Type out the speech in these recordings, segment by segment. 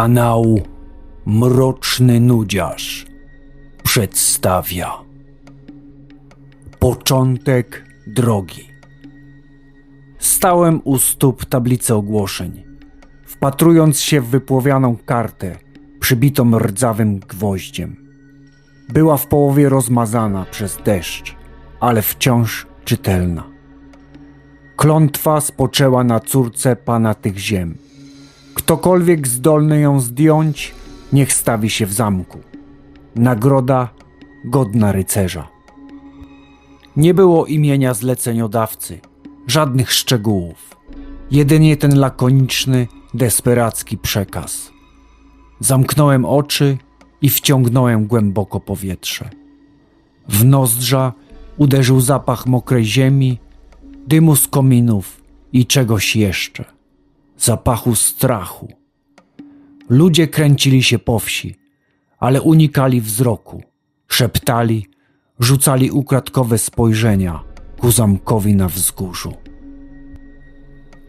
Kanał Mroczny Nudziarz przedstawia Początek drogi. Stałem u stóp tablicy ogłoszeń, wpatrując się w wypłowianą kartę przybitą rdzawym gwoździem. Była w połowie rozmazana przez deszcz, ale wciąż czytelna. Klątwa spoczęła na córce pana tych ziem. Ktokolwiek zdolny ją zdjąć, niech stawi się w zamku. Nagroda godna rycerza. Nie było imienia zleceniodawcy, żadnych szczegółów, jedynie ten lakoniczny, desperacki przekaz. Zamknąłem oczy i wciągnąłem głęboko powietrze. W nozdrza uderzył zapach mokrej ziemi, dymu z kominów i czegoś jeszcze zapachu strachu. Ludzie kręcili się po wsi, ale unikali wzroku, szeptali, rzucali ukradkowe spojrzenia ku zamkowi na wzgórzu.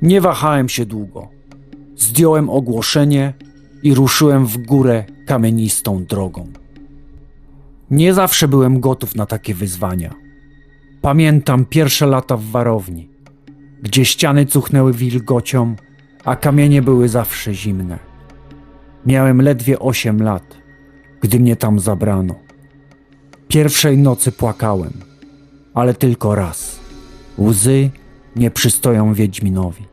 Nie wahałem się długo. Zdjąłem ogłoszenie i ruszyłem w górę kamienistą drogą. Nie zawsze byłem gotów na takie wyzwania. Pamiętam pierwsze lata w warowni, gdzie ściany cuchnęły wilgocią, a kamienie były zawsze zimne. Miałem ledwie osiem lat, gdy mnie tam zabrano. Pierwszej nocy płakałem, ale tylko raz. Łzy nie przystoją Wiedźminowi.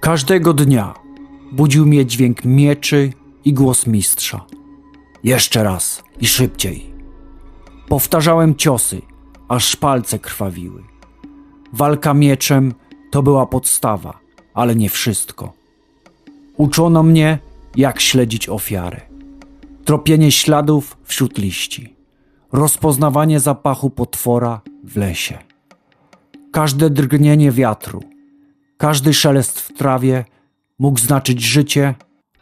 Każdego dnia budził mnie dźwięk mieczy i głos mistrza. Jeszcze raz i szybciej. Powtarzałem ciosy, aż palce krwawiły. Walka mieczem to była podstawa, ale nie wszystko. Uczono mnie, jak śledzić ofiarę. Tropienie śladów wśród liści. Rozpoznawanie zapachu potwora w lesie. Każde drgnienie wiatru, każdy szelest w trawie mógł znaczyć życie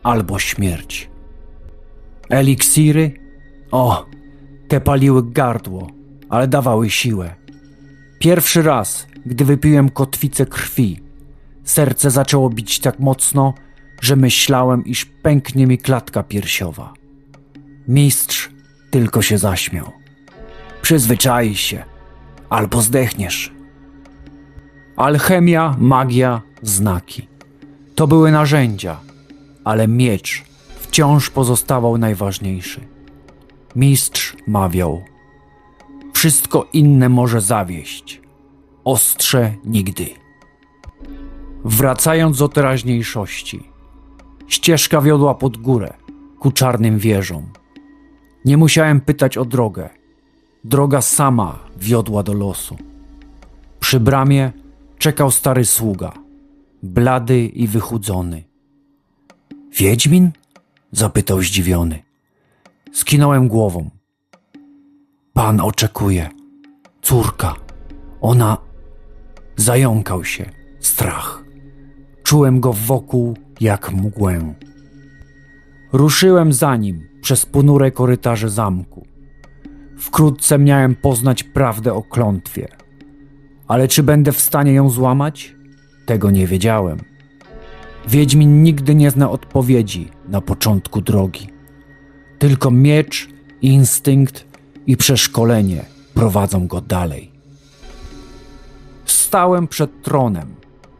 albo śmierć. Eliksiry? O, te paliły gardło, ale dawały siłę. Pierwszy raz, gdy wypiłem kotwicę krwi, serce zaczęło bić tak mocno, że myślałem, iż pęknie mi klatka piersiowa. Mistrz tylko się zaśmiał. Przyzwyczaj się, albo zdechniesz. Alchemia, magia, znaki. To były narzędzia, ale miecz wciąż pozostawał najważniejszy. Mistrz mawiał: Wszystko inne może zawieść, ostrze nigdy. Wracając do teraźniejszości, ścieżka wiodła pod górę, ku czarnym wieżom. Nie musiałem pytać o drogę. Droga sama wiodła do losu. Przy bramie czekał stary sługa, blady i wychudzony. Wiedźmin? zapytał zdziwiony. Skinąłem głową. Pan oczekuje. Córka. Ona. Zająkał się. Strach. Czułem go wokół jak mgłę. Ruszyłem za nim przez ponure korytarze zamku. Wkrótce miałem poznać prawdę o klątwie. Ale czy będę w stanie ją złamać? Tego nie wiedziałem. Wiedźmin nigdy nie zna odpowiedzi na początku drogi. Tylko miecz, instynkt i przeszkolenie prowadzą go dalej. Stałem przed tronem,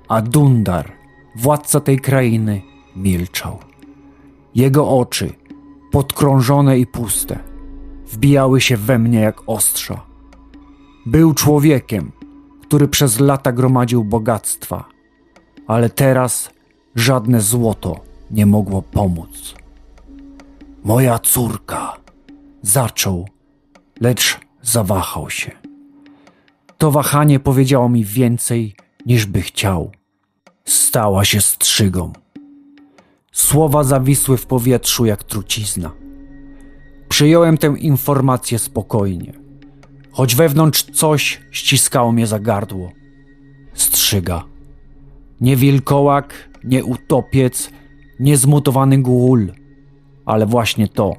a Dundar, władca tej krainy, milczał. Jego oczy, podkrążone i puste, wbijały się we mnie jak ostrza. Był człowiekiem, który przez lata gromadził bogactwa, ale teraz żadne złoto nie mogło pomóc. Moja córka, zaczął, lecz zawahał się. To wahanie powiedziało mi więcej, niż by chciał. Stała się strzygą. Słowa zawisły w powietrzu jak trucizna. Przyjąłem tę informację spokojnie, choć wewnątrz coś ściskało mnie za gardło. Strzyga. Nie wilkołak, nie utopiec, nie zmutowany gól, ale właśnie to.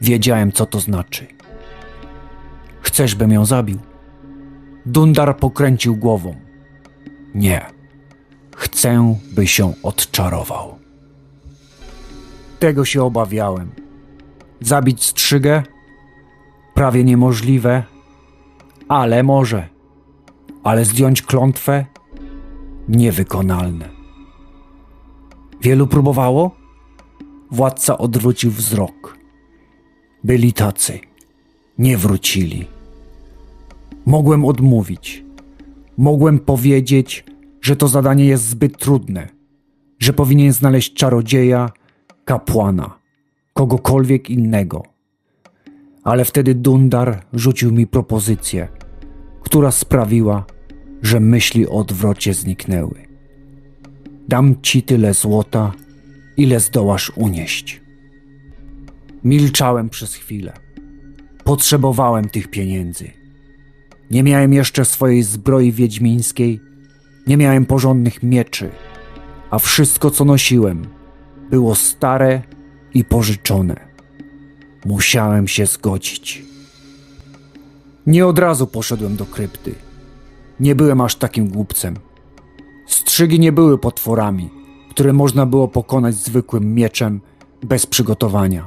Wiedziałem, co to znaczy. Chcesz, bym ją zabił? Dundar pokręcił głową. Nie. Chcę, by się odczarował. Tego się obawiałem. Zabić strzygę? Prawie niemożliwe, ale może. Ale zdjąć klątwę? Niewykonalne. Wielu próbowało? Władca odwrócił wzrok. Byli tacy. Nie wrócili. Mogłem odmówić. Mogłem powiedzieć, że to zadanie jest zbyt trudne, że powinien znaleźć czarodzieja, kapłana, kogokolwiek innego. Ale wtedy Dundar rzucił mi propozycję, która sprawiła, że myśli o odwrocie zniknęły. Dam ci tyle złota, ile zdołasz unieść. Milczałem przez chwilę. Potrzebowałem tych pieniędzy. Nie miałem jeszcze swojej zbroi wiedźmińskiej, nie miałem porządnych mieczy, a wszystko co nosiłem było stare i pożyczone. Musiałem się zgodzić. Nie od razu poszedłem do krypty. Nie byłem aż takim głupcem. Strzygi nie były potworami, które można było pokonać zwykłym mieczem bez przygotowania.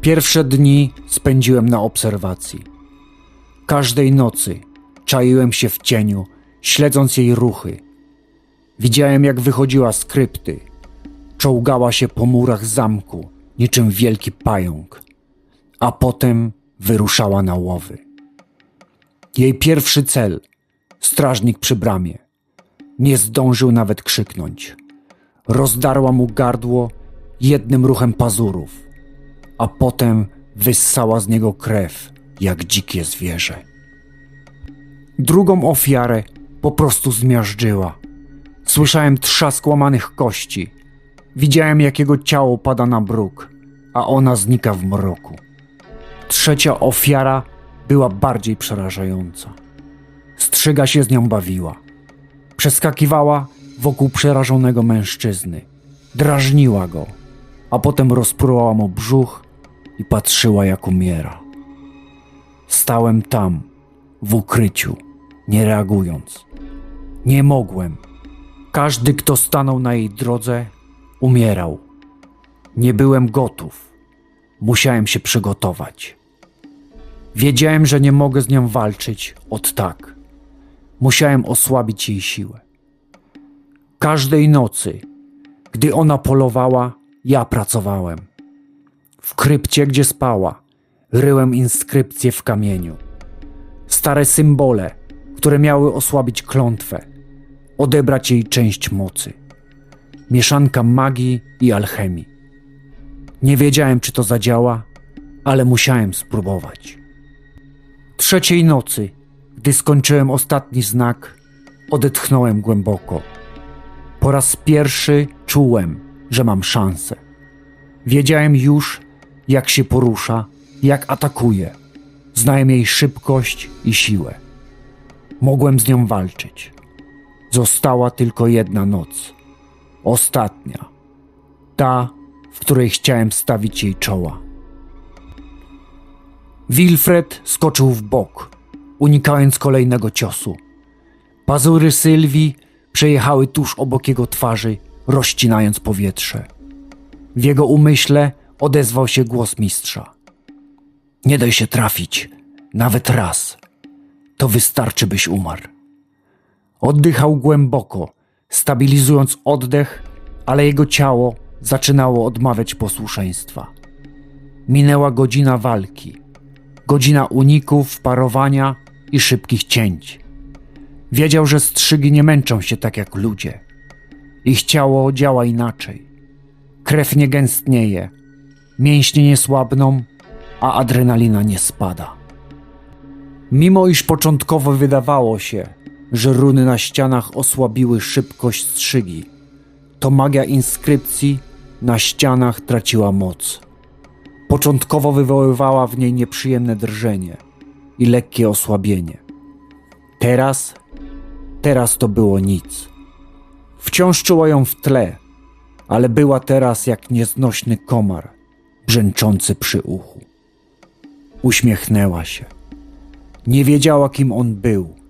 Pierwsze dni spędziłem na obserwacji. Każdej nocy czaiłem się w cieniu, śledząc jej ruchy. Widziałem, jak wychodziła z krypty, czołgała się po murach zamku, niczym wielki pająk, a potem wyruszała na łowy. Jej pierwszy cel strażnik przy bramie. Nie zdążył nawet krzyknąć. Rozdarła mu gardło jednym ruchem pazurów, a potem wyssała z niego krew, jak dzikie zwierzę. Drugą ofiarę po prostu zmiażdżyła. Słyszałem trzask łamanych kości. Widziałem, jak jego ciało pada na bruk, a ona znika w mroku. Trzecia ofiara była bardziej przerażająca. Strzyga się z nią bawiła. Przeskakiwała wokół przerażonego mężczyzny. Drażniła go, a potem rozpruła mu brzuch i patrzyła, jak umiera. Stałem tam, w ukryciu, nie reagując. Nie mogłem. Każdy, kto stanął na jej drodze, umierał. Nie byłem gotów. Musiałem się przygotować. Wiedziałem, że nie mogę z nią walczyć od tak. Musiałem osłabić jej siłę. Każdej nocy, gdy ona polowała, ja pracowałem. W krypcie, gdzie spała, ryłem inskrypcje w kamieniu. Stare symbole, które miały osłabić klątwę, odebrać jej część mocy. Mieszanka magii i alchemii. Nie wiedziałem, czy to zadziała, ale musiałem spróbować. Trzeciej nocy, gdy skończyłem ostatni znak, odetchnąłem głęboko. Po raz pierwszy czułem, że mam szansę. Wiedziałem już, jak się porusza, jak atakuje. Znałem jej szybkość i siłę. Mogłem z nią walczyć. Została tylko jedna noc. Ostatnia. Ta, w której chciałem stawić jej czoła. Wilfred skoczył w bok, unikając kolejnego ciosu. Pazury Sylwii przejechały tuż obok jego twarzy, rozcinając powietrze. W jego umyśle odezwał się głos mistrza. Nie daj się trafić, nawet raz. To wystarczy, byś umarł. Oddychał głęboko, stabilizując oddech, ale jego ciało zaczynało odmawiać posłuszeństwa. Minęła godzina walki, godzina uników, parowania i szybkich cięć. Wiedział, że strzygi nie męczą się tak jak ludzie. Ich ciało działa inaczej. Krew nie gęstnieje, mięśnie nie słabną, a adrenalina nie spada. Mimo iż początkowo wydawało się, że runy na ścianach osłabiły szybkość strzygi, to magia inskrypcji na ścianach traciła moc. Początkowo wywoływała w niej nieprzyjemne drżenie i lekkie osłabienie. Teraz, teraz to było nic. Wciąż czuła ją w tle, ale była teraz jak nieznośny komar, brzęczący przy uchu. Uśmiechnęła się. Nie wiedziała, kim on był,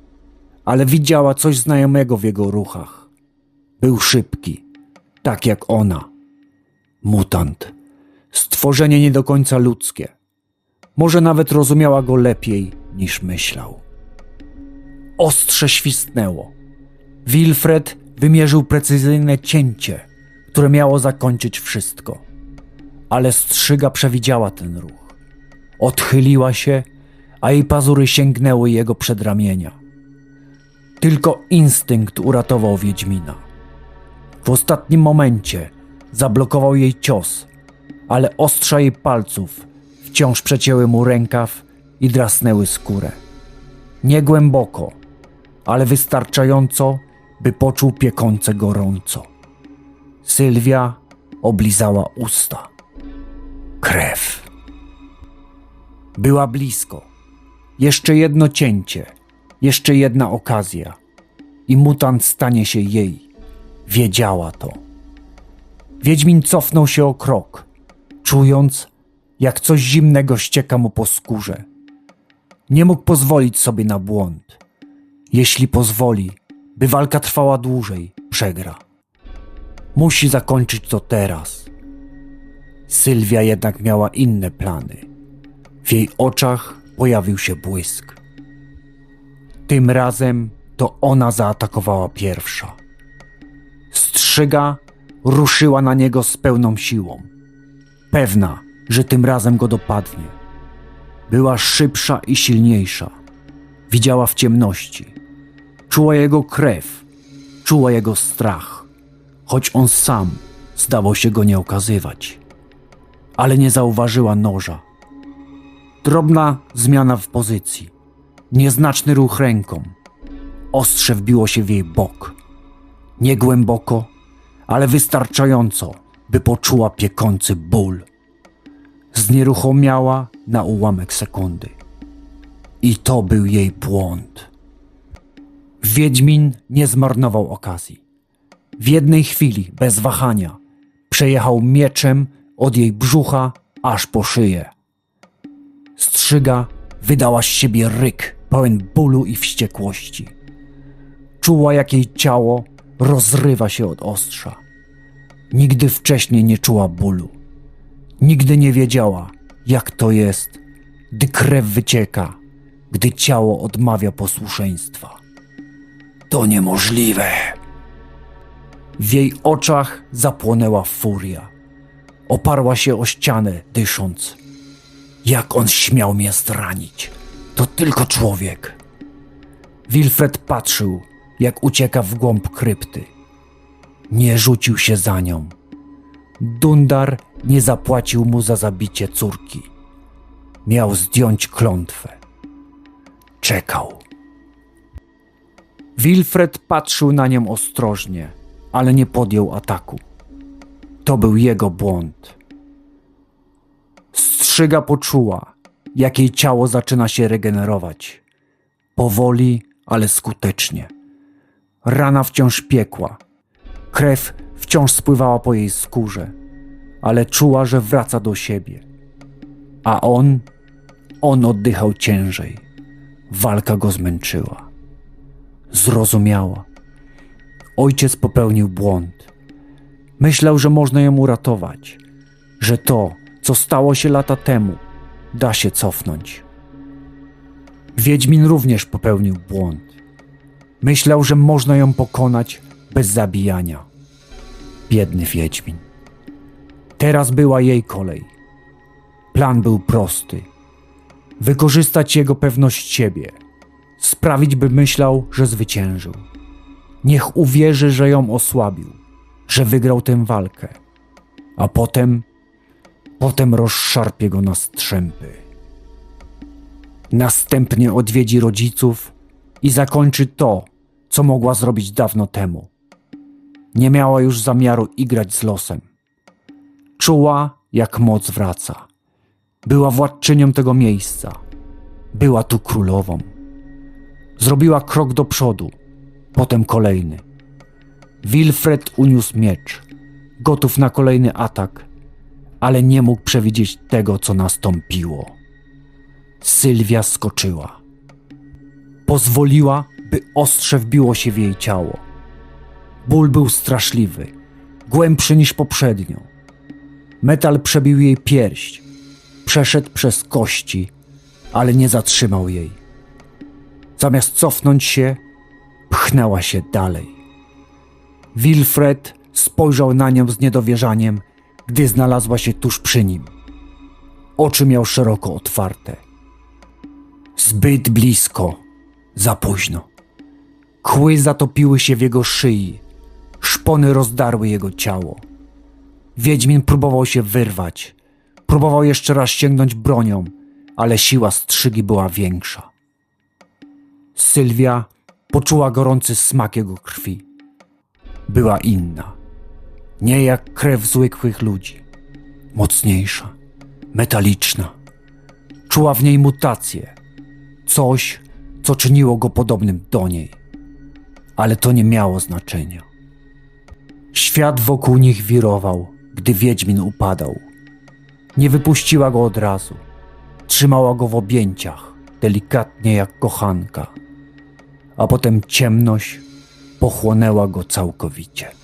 ale widziała coś znajomego w jego ruchach. Był szybki, tak jak ona. Mutant. Stworzenie nie do końca ludzkie. Może nawet rozumiała go lepiej niż myślał. Ostrze świstnęło. Wilfred wymierzył precyzyjne cięcie, które miało zakończyć wszystko. Ale strzyga przewidziała ten ruch. Odchyliła się, a jej pazury sięgnęły jego przedramienia. Tylko instynkt uratował Wiedźmina. W ostatnim momencie zablokował jej cios, ale ostrza jej palców wciąż przecięły mu rękaw i drasnęły skórę. Nie głęboko, ale wystarczająco, by poczuł piekące gorąco. Sylwia oblizała usta. Krew. Była blisko. Jeszcze jedno cięcie, jeszcze jedna okazja i mutant stanie się jej. Wiedziała to. Wiedźmin cofnął się o krok, czując, jak coś zimnego ścieka mu po skórze. Nie mógł pozwolić sobie na błąd. Jeśli pozwoli, by walka trwała dłużej, przegra. Musi zakończyć to teraz. Sylwia jednak miała inne plany. W jej oczach pojawił się błysk. Tym razem to ona zaatakowała pierwsza. Strzyga ruszyła na niego z pełną siłą. Pewna, że tym razem go dopadnie. Była szybsza i silniejsza. Widziała w ciemności. Czuła jego krew, czuła jego strach, choć on sam zdawał się go nie okazywać. Ale nie zauważyła noża. Drobna zmiana w pozycji, nieznaczny ruch ręką. Ostrze wbiło się w jej bok. Nie głęboko, ale wystarczająco, by poczuła piekący ból. Znieruchomiała na ułamek sekundy. I to był jej błąd. Wiedźmin nie zmarnował okazji. W jednej chwili, bez wahania, przejechał mieczem od jej brzucha aż po szyję. Strzyga wydała z siebie ryk, pełen bólu i wściekłości. Czuła, jak jej ciało rozrywa się od ostrza. Nigdy wcześniej nie czuła bólu. Nigdy nie wiedziała, jak to jest, gdy krew wycieka, gdy ciało odmawia posłuszeństwa. To niemożliwe. W jej oczach zapłonęła furia. Oparła się o ścianę, dysząc. Jak on śmiał mnie zranić? To tylko człowiek. Wilfred patrzył, jak ucieka w głąb krypty. Nie rzucił się za nią. Dundar nie zapłacił mu za zabicie córki. Miał zdjąć klątwę. Czekał. Wilfred patrzył na nią ostrożnie, ale nie podjął ataku. To był jego błąd. Strzyga poczuła, jak jej ciało zaczyna się regenerować. Powoli, ale skutecznie. Rana wciąż piekła. Krew wciąż spływała po jej skórze, ale czuła, że wraca do siebie. A on, on oddychał ciężej. Walka go zmęczyła. Zrozumiała. Ojciec popełnił błąd. Myślał, że można ją uratować, że to, co stało się lata temu, da się cofnąć. Wiedźmin również popełnił błąd. Myślał, że można ją pokonać bez zabijania. Biedny Wiedźmin. Teraz była jej kolej. Plan był prosty. Wykorzystać jego pewność siebie. Sprawić, by myślał, że zwyciężył. Niech uwierzy, że ją osłabił, że wygrał tę walkę. A potem, potem rozszarpie go na strzępy. Następnie odwiedzi rodziców i zakończy to, co mogła zrobić dawno temu. Nie miała już zamiaru igrać z losem. Czuła, jak moc wraca. Była władczynią tego miejsca. Była tu królową. Zrobiła krok do przodu, potem kolejny. Wilfred uniósł miecz, gotów na kolejny atak, ale nie mógł przewidzieć tego, co nastąpiło. Sylwia skoczyła. Pozwoliła, by ostrze wbiło się w jej ciało. Ból był straszliwy, głębszy niż poprzednio. Metal przebił jej pierś, przeszedł przez kości, ale nie zatrzymał jej. Zamiast cofnąć się, pchnęła się dalej. Wilfred spojrzał na nią z niedowierzaniem, gdy znalazła się tuż przy nim. Oczy miał szeroko otwarte. Zbyt blisko, za późno. Kły zatopiły się w jego szyi, szpony rozdarły jego ciało. Wiedźmin próbował się wyrwać, próbował jeszcze raz sięgnąć bronią, ale siła strzygi była większa. Sylwia poczuła gorący smak jego krwi. Była inna, nie jak krew zwykłych ludzi, mocniejsza, metaliczna. Czuła w niej mutację, coś, co czyniło go podobnym do niej. Ale to nie miało znaczenia. Świat wokół nich wirował, gdy Wiedźmin upadał. Nie wypuściła go od razu. Trzymała go w objęciach, delikatnie jak kochanka. A potem ciemność pochłonęła go całkowicie.